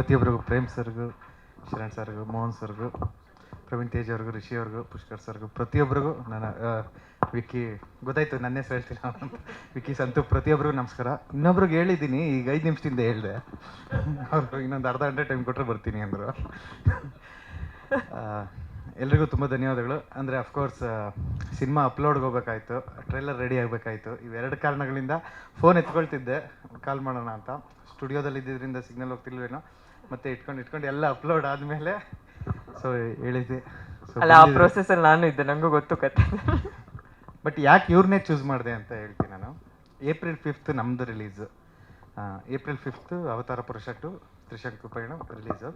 ಪ್ರತಿಯೊಬ್ಬರಿಗೂ, ಪ್ರೇಮ್ ಸರ್ಗೂ, ಶರಣ್ ಸರ್ಗೂ, ಮೋಹನ್ ಸರ್ಗೂ, ಪ್ರವೀಣ್ ತೇಜ್ ಅವ್ರಿಗೂ, ರಿಷಿ ಅವ್ರಿಗೂ, ಪುಷ್ಕರ್ ಸರ್ಗೂ, ಪ್ರತಿಯೊಬ್ಬರಿಗೂ ನನ್ನ ವಿಕ್ಕಿ, ಗೊತ್ತಾಯ್ತು ನನ್ನ ಹೆಸರು ಹೇಳ್ತೀನಿ ವಿಕ್ಕಿ, ಸಂತು, ಪ್ರತಿಯೊಬ್ಬರಿಗೂ ನಮಸ್ಕಾರ. ಇನ್ನೊಬ್ರಿಗೆ ಹೇಳಿದ್ದೀನಿ, ಈಗ ಐದು ನಿಮಿಷದಿಂದ ಹೇಳಿದೆ. ಅವರು ಇನ್ನೊಂದು ಅರ್ಧ ಗಂಟೆ ಟೈಮ್ ಕೊಟ್ಟರೆ ಬರ್ತೀನಿ ಅಂದರು. ಎಲ್ರಿಗೂ ತುಂಬ ಧನ್ಯವಾದಗಳು. ಅಂದರೆ ಅಫ್ಕೋರ್ಸ್ ಸಿನಿಮಾ ಅಪ್ಲೋಡ್ಗೆ ಹೋಗ್ಬೇಕಾಯ್ತು ಟ್ರೈಲರ್ ರೆಡಿ ಆಗಬೇಕಾಯ್ತು. ಇವೆರಡು ಕಾರಣಗಳಿಂದ ಫೋನ್ ಎತ್ಕೊಳ್ತಿದ್ದೆ. ಕಾಲ್ ಮಾಡೋಣ ಅಂತ. ಸ್ಟುಡಿಯೋದಲ್ಲಿ ಇದ್ದಿದ್ದರಿಂದ ಸಿಗ್ನಲ್ ಹೋಗ್ತಿಲ್ವೇನೋ ಮತ್ತೆ ಇಟ್ಕೊಂಡು ಇಟ್ಕೊಂಡು ಎಲ್ಲ ಅಪ್ಲೋಡ್ ಆದಮೇಲೆ ಸೊ ಹೇಳಿದ್ದೆ. ಅಲ್ಲ ಆ ಪ್ರೊಸೆಸ್ ಅಲ್ಲಿ ನಾನು ಇದ್ದೆ ನನಗೂ ಗೊತ್ತು ಕತೆ. ಬಟ್ ಯಾಕೆ ಇವ್ರನ್ನೇ ಚೂಸ್ ಮಾಡಿದೆ ಅಂತ ಹೇಳ್ತೀನಿ ನಾನು. ಏಪ್ರಿಲ್ ಫಿಫ್ತ್ ನಮ್ಮದು release April fifth Avatara Purusha two Trishanku Payana release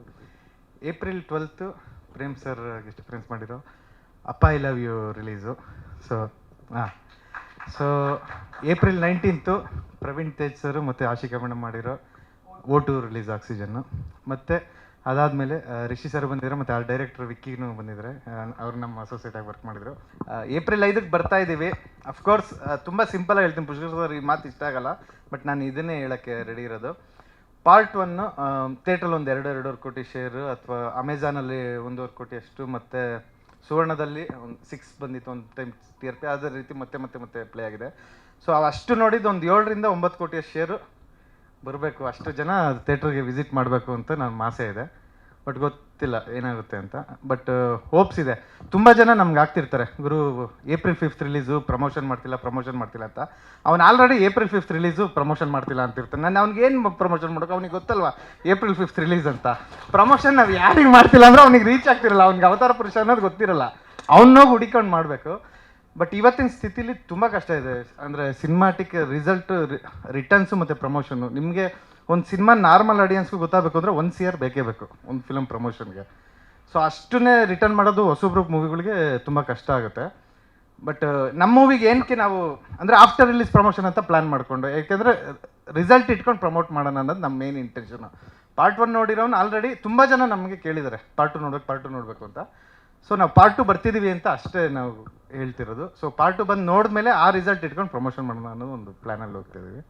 April twelfth Prem sir guest friends ಮಾಡಿರೋ Appa I love you release so ಹಾಂ so April nineteenth Praveen Tej sir ಮತ್ತು Ashika madam ಮಾಡಿರೋ ಓ to release ಆಕ್ಸಿಜನ್ನು ಮತ್ತು ಅದಾದಮೇಲೆ Rishi sir ಬಂದಿದ್ರು ಮತ್ತು ಆ director ವಿಕ್ಕಿನೂ ಬಂದಿದ್ದಾರೆ. ಅವ್ರು ನಮ್ಮ ಅಸೋಸಿಯೇಟ್ ಆಗಿ ವರ್ಕ್ ಮಾಡಿದರು. ಏಪ್ರಿಲ್ ಐದಕ್ಕೆ ಬರ್ತಾ ಇದ್ದೀವಿ. ಅಫ್ಕೋರ್ಸ್ ತುಂಬ ಸಿಂಪಲಾಗಿ ಹೇಳ್ತೀನಿ. ಪುಷ್ಕರ್ ಸರ್ ಈ ಮಾತು ಇಷ್ಟ ಆಗಲ್ಲ ಬಟ್ ನಾನು ಇದನ್ನೇ ಹೇಳೋಕ್ಕೆ ರೆಡಿ ಇರೋದು. ಪಾರ್ಟ್ ಒನ್ ಥಿಯೇಟ್ರಲ್ಲಿ ಒಂದು ಎರಡು, ಎರಡೂವರೆ ಕೋಟಿ ಶೇರು ಅಥವಾ ಅಮೆಝಾನಲ್ಲಿ ಒಂದೂವರೆ ಕೋಟಿ ಅಷ್ಟು ಮತ್ತು ಸುವರ್ಣದಲ್ಲಿ ಒಂದು ಸಿಕ್ಸ್ ಬಂದಿತ್ತು, ಒಂದು ಟೈಮ್ ಟಿ ಆರ್ ಪಿ ಅದೇ ರೀತಿ ಮತ್ತೆ ಮತ್ತೆ ಮತ್ತೆ ಪ್ಲೇ ಆಗಿದೆ. ಸೊ ಅಷ್ಟು ನೋಡಿದ್ದು ಒಂದು ಏಳರಿಂದ ಒಂಬತ್ತು ಕೋಟಿಯ ಶೇರು ಬರಬೇಕು. ಅಷ್ಟು ಜನ ಥಿಯೇಟ್ರಿಗೆ ವಿಸಿಟ್ ಮಾಡಬೇಕು ಅಂತ ನನ್ನ ಆಸೆ ಇದೆ. ಬಟ್ ಗೊತ್ತಿಲ್ಲ ಏನಾಗುತ್ತೆ ಅಂತ. ಬಟ್ ಹೋಪ್ಸ್ ಇದೆ. ತುಂಬ ಜನ ನಮ್ಗೆ ಆಗ್ತಿರ್ತಾರೆ. ಗುರು ಏಪ್ರಿಲ್ ಫಿಫ್ತ್ ರಿಲೀಸು ಪ್ರಮೋಷನ್ ಮಾಡ್ತಿಲ್ಲ ಪ್ರಮೋಷನ್ ಮಾಡ್ತಿಲ್ಲ ಅಂತ. ಅವ್ನು already April fifth release promotion ಮಾಡ್ತಿಲ್ಲ ಅಂತ ಅಂತಿರ್ತಾನೆ. ನಾನು ಅವ್ನಿಗೆ ಏನು ಪ್ರಮೋಷನ್ ಮಾಡೋಕೆ ಅವ್ನಿಗೆ ಗೊತ್ತಲ್ವಾ? ಏಪ್ರಿಲ್ ಫಿಫ್ತ್ ರಿಲೀಸ್ ಅಂತ. ಪ್ರಮೋಷನ್ ನಾವು ಯಾರಿಗೆ ಮಾಡ್ತಿಲ್ಲ ಅಂದ್ರೆ ಅವ್ನಿಗೆ ರೀಚ್ ಆಗ್ತಿರಲ್ಲ. ಅವ್ನಿಗೆ ಅವತಾರ ಪುರುಷ ಅನ್ನೋದು ಗೊತ್ತಿರಲ್ಲ. ಅವನ್ನೋಗಿ ಹುಡಿಕೊಂಡು ಮಾಡಬೇಕು. ಬಟ್ ಇವತ್ತಿನ ಸ್ಥಿತಿಲಿ ತುಂಬ ಕಷ್ಟ ಇದೆ. ಅಂದರೆ ಸಿನಿಮಾಟಿಕ್ ರಿಸಲ್ಟ್ ರಿಟರ್ನ್ಸು ಮತ್ತು ಪ್ರಮೋಷನ್ನು ನಿಮಗೆ ಒಂದು ಸಿನಿಮಾ ನಾರ್ಮಲ್ ಆಡಿಯನ್ಸ್ಗೂ ಗೊತ್ತಾಗಬೇಕು ಅಂದರೆ ಒಂದು ಇಯರ್ ಬೇಕೇ ಬೇಕು, ಒಂದು ಫಿಲಮ್ ಪ್ರಮೋಷನ್ಗೆ ಸೊ ಅಷ್ಟನ್ನೇ ರಿಟರ್ನ್ ಮಾಡೋದು ಹೊಸಬ್ರು ಮೂವಿಗಳಿಗೆ ತುಂಬ ಕಷ್ಟ ಆಗುತ್ತೆ. ಬಟ್ ನಮ್ಮ ಮೂವಿಗೆ ಏನಕ್ಕೆ ನಾವು, ಅಂದರೆ ಆಫ್ಟರ್ ರಿಲೀಸ್ ಪ್ರಮೋಷನ್ ಅಂತ ಪ್ಲ್ಯಾನ್ ಮಾಡಿಕೊಂಡು ಯಾಕೆಂದರೆ ರಿಸಲ್ಟ್ ಇಟ್ಕೊಂಡು ಪ್ರಮೋಟ್ ಮಾಡೋಣ ಅನ್ನೋದು ನಮ್ಮ ಮೇನ್ ಇಂಟೆನ್ಷನು ಪಾರ್ಟ್ ಒನ್ ನೋಡಿರೋನು ಆಲ್ರೆಡಿ ತುಂಬ ಜನ ನಮಗೆ ಕೇಳಿದ್ದಾರೆ ಪಾರ್ಟ್ ಟು ನೋಡ್ಬೇಕು ಪಾರ್ಟ್ ಟು ನೋಡಬೇಕು ಅಂತ. ಸೊ ನಾವು ಪಾರ್ಟ್ ಟು ಬರ್ತಿದ್ದೀವಿ ಅಂತ ಅಷ್ಟೇ ನಾವು ಹೇಳ್ತಿರೋದು. ಸೊ ಪಾರ್ಟ್ ಟು ಬಂದು ನೋಡಿದ್ಮೇಲೆ ಆ ರಿಸಲ್ಟ್ ಇಟ್ಕೊಂಡು ಪ್ರಮೋಷನ್ ಮಾಡೋಣ ಅನ್ನೋದು ಒಂದು ಪ್ಲ್ಯಾನಲ್ಲಿ ಹೋಗ್ತಿದ್ದೀವಿ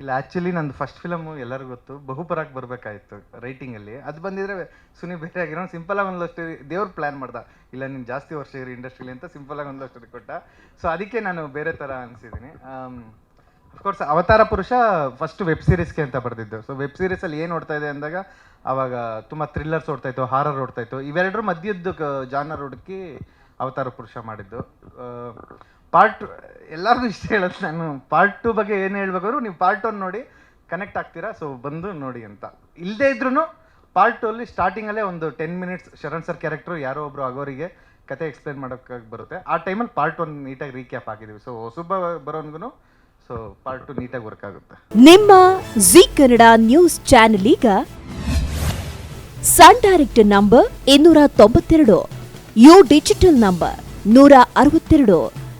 ಇಲ್ಲ ಆ್ಯಕ್ಚುಲಿ ನಂದು ಫಸ್ಟ್ ಫಿಲಮು ಎಲ್ಲರಿಗೂ ಗೊತ್ತು. ಬಹುಪರಾಗಿ ಬರಬೇಕಾಯಿತು ರೈಟಿಂಗಲ್ಲಿ ಅದು ಬಂದಿದ್ರೆ ಸುನಿ ಬೇರೆ ಆಗಿರೋ ಸಿಂಪಲಾಗಿ ಒಂದು ಸ್ಟೋರಿ ದೇವ್ರು ಪ್ಲ್ಯಾನ್ ಮಾಡ್ದ. ಇಲ್ಲ, ನೀನು ಜಾಸ್ತಿ ವರ್ಷ ಇರಿ ಇಂಡಸ್ಟ್ರಿಲಿ ಅಂತ ಸಿಂಪಲಾಗಿ ಒಂದು ಕೊಟ್ಟ. ಸೊ ಅದಕ್ಕೆ ನಾನು ಬೇರೆ ಥರ ಅನಿಸಿದ್ದೀನಿ ಅಫ್ಕೋರ್ಸ್ ಅವತಾರ ಪುರುಷ ಫಸ್ಟ್ ವೆಬ್ ಸೀರೀಸ್ಗೆ ಅಂತ ಬರೆದಿದ್ದು. ಸೊ ವೆಬ್ ಸೀರೀಸಲ್ಲಿ ಏನು ಓಡ್ತಾ ಇದೆ ಅಂದಾಗ ಅವಾಗ ತುಂಬ ಥ್ರಿಲ್ಲರ್ಸ್ ಓಡ್ತಾ ಇತ್ತು ಹಾರರ್ ಓಡ್ತಾ ಇತ್ತು. ಇವೆರಡರ ಮಧ್ಯದ್ದು ಜಾನರ್ ಹುಡುಕಿ ಅವತಾರ ಪುರುಷ ಮಾಡಿದ್ದು. ಪಾರ್ಟ್ ಎಲ್ಲರಿಗೂ ಇಷ್ಟ ಹೇಳುತ್ತೆ ನಾನು. ಪಾರ್ಟ್ ಟು ಬಗ್ಗೆ ಏನು ಹೇಳ್ಬೇಕಾದ್ರು ನೀವು ಪಾರ್ಟ್ ಒನ್ ನೋಡಿ ಕನೆಕ್ಟ್ ಆಗ್ತೀರಾ? ಸೊ ಬಂದು ನೋಡಿ ಅಂತ. ಇಲ್ಲದೇ ಇದ್ರೂ ಪಾರ್ಟ್ ಟು ಅಲ್ಲಿ ಸ್ಟಾರ್ಟಿಂಗಲ್ಲೇ ಒಂದು ten minutes Sharan sir character ಯಾರೋ ಒಬ್ರು ಆಗೋರಿಗೆ ಕತೆ ಎಕ್ಸ್ಪ್ಲೇನ್ ಮಾಡೋಕ್ಕಾಗಿ ಬರುತ್ತೆ. ಆ ಟೈಮಲ್ಲಿ ಪಾರ್ಟ್ ಒನ್ ನೀಟಾಗಿ ರೀಕ್ಯಾಪ್ ಆಗಿದ್ದೀವಿ ಸೊ ಹೊಸಬ್ಬ ಬರೋನ್ಗೂ ಸೊ ಪಾರ್ಟ್ ಟು ನೀಟಾಗಿ ವರ್ಕ್ ಆಗುತ್ತೆ. ನಿಮ್ಮ ಜಿ ಕನ್ನಡ ನ್ಯೂಸ್ ಚಾನೆಲ್ ಈಗ ಸನ್ ಡೈರೆಕ್ಟ್ ನಂಬರ್ ಇನ್ನೂರ ತೊಂಬತ್ತೆರಡು ಯು ಡಿಜಿಟಲ್ ನಂಬರ್ ನೂರ ಅರವತ್ತೆರಡು.